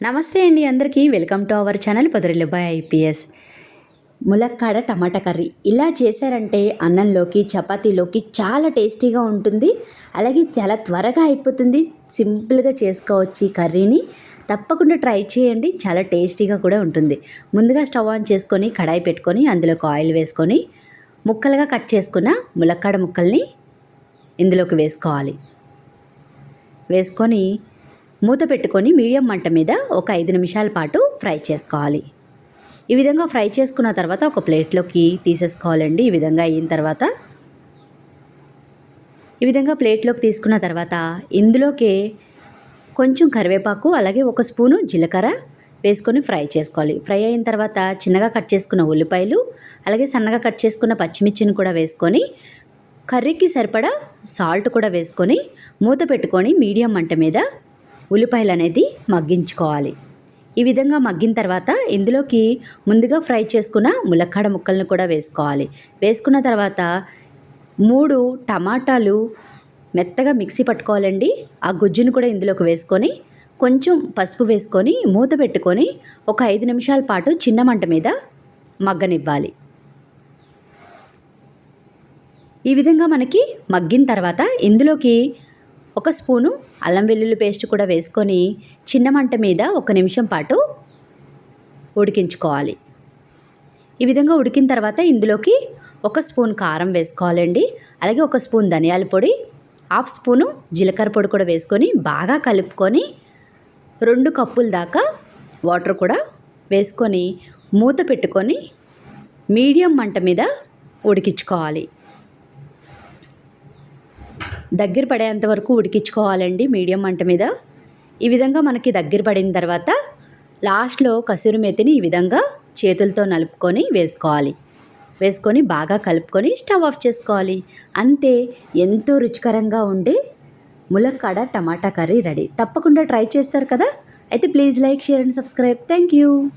నమస్తే అండి అందరికీ. వెల్కమ్ టు అవర్ ఛానల్ పొదరిల్లుబాయ్ ఐపీఎస్. ములక్కాడ టమాటా కర్రీ. ఇలా చేశారంటే అన్నంలోకి చపాతీలోకి చాలా టేస్టీగా ఉంటుంది. అలాగే చాలా త్వరగా అయిపోతుంది. సింపుల్గా చేసుకోవచ్చు ఈ కర్రీని. తప్పకుండా ట్రై చేయండి. చాలా టేస్టీగా కూడా ఉంటుంది. ముందుగా స్టవ్ ఆన్ చేసుకొని కడాయి పెట్టుకొని అందులోకి ఆయిల్ వేసుకొని ముక్కలుగా కట్ చేసుకున్న ములక్కాడ ముక్కల్ని ఇందులోకి వేసుకోవాలి. వేసుకొని మూత పెట్టుకొని మీడియం మంట మీద ఒక ఐదు నిమిషాల పాటు ఫ్రై చేసుకోవాలి. ఈ విధంగా ఫ్రై చేసుకున్న తర్వాత ఒక ప్లేట్లోకి తీసేసుకోవాలండి. ఈ విధంగా అయిన తర్వాత ఈ విధంగా ప్లేట్లోకి తీసుకున్న తర్వాత ఇందులోకి కొంచెం కరివేపాకు అలాగే ఒక స్పూను జీలకర్ర వేసుకొని ఫ్రై చేసుకోవాలి. ఫ్రై అయిన తర్వాత చిన్నగా కట్ చేసుకున్న ఉల్లిపాయలు అలాగే సన్నగా కట్ చేసుకున్న పచ్చిమిర్చిని కూడా వేసుకొని కర్రీకి సరిపడా సాల్ట్ కూడా వేసుకొని మూత పెట్టుకొని మీడియం మంట మీద ఉల్లిపాయలు అనేది మగ్గించుకోవాలి. ఈ విధంగా మగ్గిన తర్వాత ఇందులోకి ముందుగా ఫ్రై చేసుకున్న ములక్కాడ ముక్కలను కూడా వేసుకోవాలి. వేసుకున్న తర్వాత మూడు టమాటాలు మెత్తగా మిక్సీ పట్టుకోవాలండి. ఆ గుజ్జును కూడా ఇందులోకి వేసుకొని కొంచెం పసుపు వేసుకొని మూత పెట్టుకొని ఒక ఐదు నిమిషాల పాటు చిన్న మంట మీద మగ్గనివ్వాలి. ఈ విధంగా మనకి మగ్గిన తర్వాత ఇందులోకి ఒక స్పూను అల్లం వెల్లుల్లి పేస్ట్ కూడా వేసుకొని చిన్న మంట మీద ఒక నిమిషం పాటు ఉడికించుకోవాలి. ఈ విధంగా ఉడికిన తర్వాత ఇందులోకి ఒక స్పూన్ కారం వేసుకోవాలండి. అలాగే ఒక స్పూన్ ధనియాల పొడి హాఫ్ స్పూను జీలకర్ర పొడి కూడా వేసుకొని బాగా కలుపుకొని రెండు కప్పుల దాకా వాటర్ కూడా వేసుకొని మూత పెట్టుకొని మీడియం మంట మీద ఉడికించుకోవాలి. దగ్గర పడేంత వరకు ఉడికించుకోవాలండి మీడియం మంట మీద. ఈ విధంగా మనకి దగ్గర పడిన తర్వాత లాస్ట్లో కసూరి మేతిని ఈ విధంగా చేతులతో నలుపుకొని వేసుకోవాలి. వేసుకొని బాగా కలుపుకొని స్టవ్ ఆఫ్ చేసుకోవాలి. అంతే ఎంతో రుచికరంగా ఉండే ములక్కాడ టమాటా కర్రీ రెడీ. తప్పకుండా ట్రై చేస్తారు కదా? అయితే please like share and subscribe. Thank you.